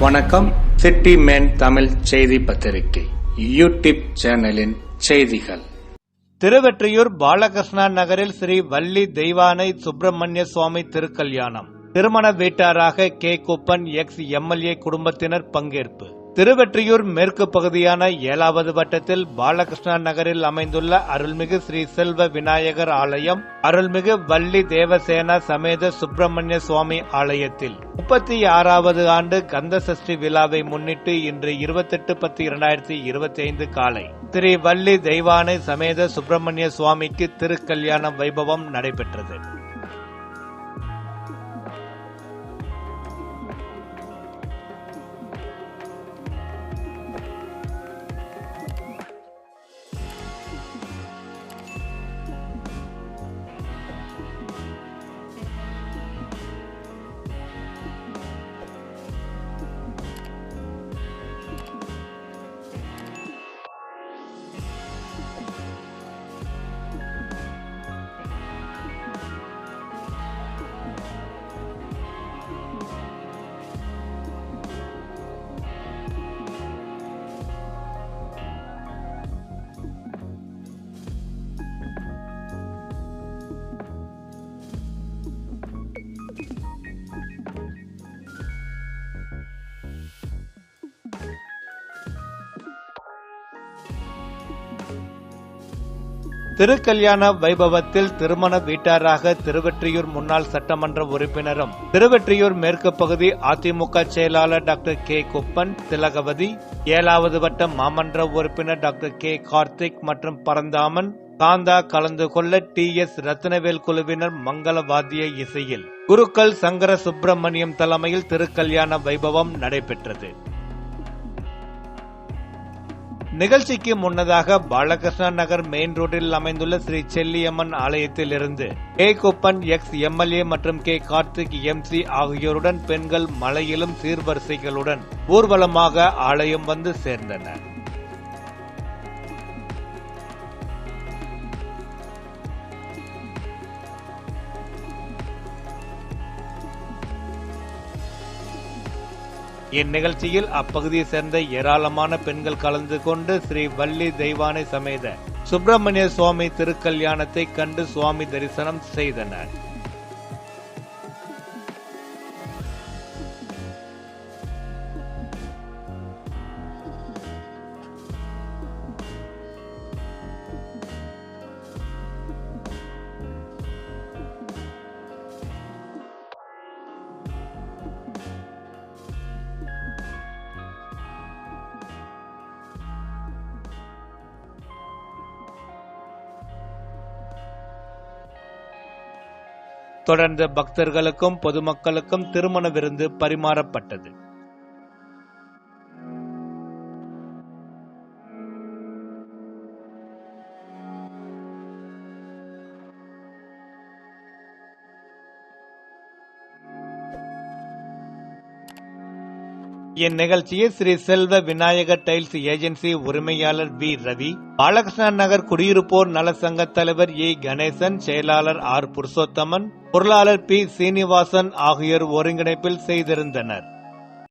வணக்கம். City man Tamil செய்தி பத்திரிகை. யூடியூப் சேனலின் செய்திகள். திருவெற்றியூர் பாலகிருஷ்ணா நகரில் ஸ்ரீ வள்ளி தெய்வானை சுப்பிரமணிய சுவாமி திருக்கல்யாணம். திருமண வீட்டாராக கே. குப்பன் எக்ஸ். எம்எல்ஏ குடும்பத்தினர் பங்கேற்பு. திருவெற்றியூர் மேற்கு பகுதியான ஏழாவது வட்டத்தில் பாலகிருஷ்ணா நகரில் அமைந்துள்ள அருள்மிகு ஸ்ரீ செல்வ விநாயகர் ஆலயம் அருள்மிகு வள்ளி தேவசேனா சமேத சுப்பிரமணிய சுவாமி ஆலயத்தில். முப்பத்தி ஆறாவது ஆண்டு கந்த சஷ்டி விழாவை முன்னிட்டு இன்று இருபத்தெட்டு பத்து இரண்டாயிரத்தி இருபத்தி ஐந்து காலை திரு வள்ளி தெய்வானை சமேத சுப்பிரமணிய சுவாமிக்கு திருக்கல்யாண வைபவம் நடைபெற்றது. திருக்கல்யாண வைபவத்தில் திருமண வீட்டாராக திருவெற்றியூர் முன்னாள் சட்டமன்ற உறுப்பினரும் திருவெற்றியூர் மேற்கு பகுதி அதிமுக செயலாளர் டாக்டர் கே. குப்பன் திலகவதி ஏழாவது வட்ட மாமன்ற உறுப்பினர் டாக்டர் கே. கார்த்திக் மற்றும் பரந்தாமன் காந்தா கலந்து கொள்ள டி. எஸ். ரத்னவேல் குழுவினர் மங்களவாதிய இசையில். குருக்கள் சங்கர சுப்பிரமணியம் தலைமையில் திருக்கல்யாண வைபவம் நடைபெற்றது. நிகழ்ச்சிக்கு முன்னதாக பாலகிருஷ்ணா நகர் மெயின் ரோட்டில் அமைந்துள்ள ஸ்ரீ செல்லியம்மன் ஆலயத்தில் இருந்து கே குப்பன் எக்ஸ் எம்எல்ஏ மற்றும் கே கார்த்திக் எம்சி ஆகியோருடன் பெண்கள் மலையிலும் சீர்வரிசைகளுடன் ஊர்வலமாக ஆலயம் வந்து சேர்ந்தனர். இந்நிகழ்ச்சியில் அப்பகுதியை சேர்ந்த ஏராளமான பெண்கள் கலந்து கொண்டு ஸ்ரீ வள்ளி தெய்வானை சமேத சுப்பிரமணிய சுவாமி திருக்கல்யாணத்தை கண்டு சுவாமி தரிசனம் செய்தனர். தொடர்ந்து பக்தர்களுக்கும் பொதுமக்களுக்கும் திருமண விருந்து பரிமாறப்பட்டது. இந்நிகழ்ச்சியில் ஸ்ரீ செல்வ விநாயகர் டைல்ஸ் ஏஜென்சி உரிமையாளர் வி. ரவி பாலகிருஷ்ணா நகர் குடியிருப்போர் நலசங்க தலைவர் ஏ. கணேசன் செயலாளர் ஆர். புருஷோத்தமன் பொருளாளர் பி. சீனிவாசன் ஆகியோர் ஒருங்கிணைப்பில் செய்திருந்தனர்.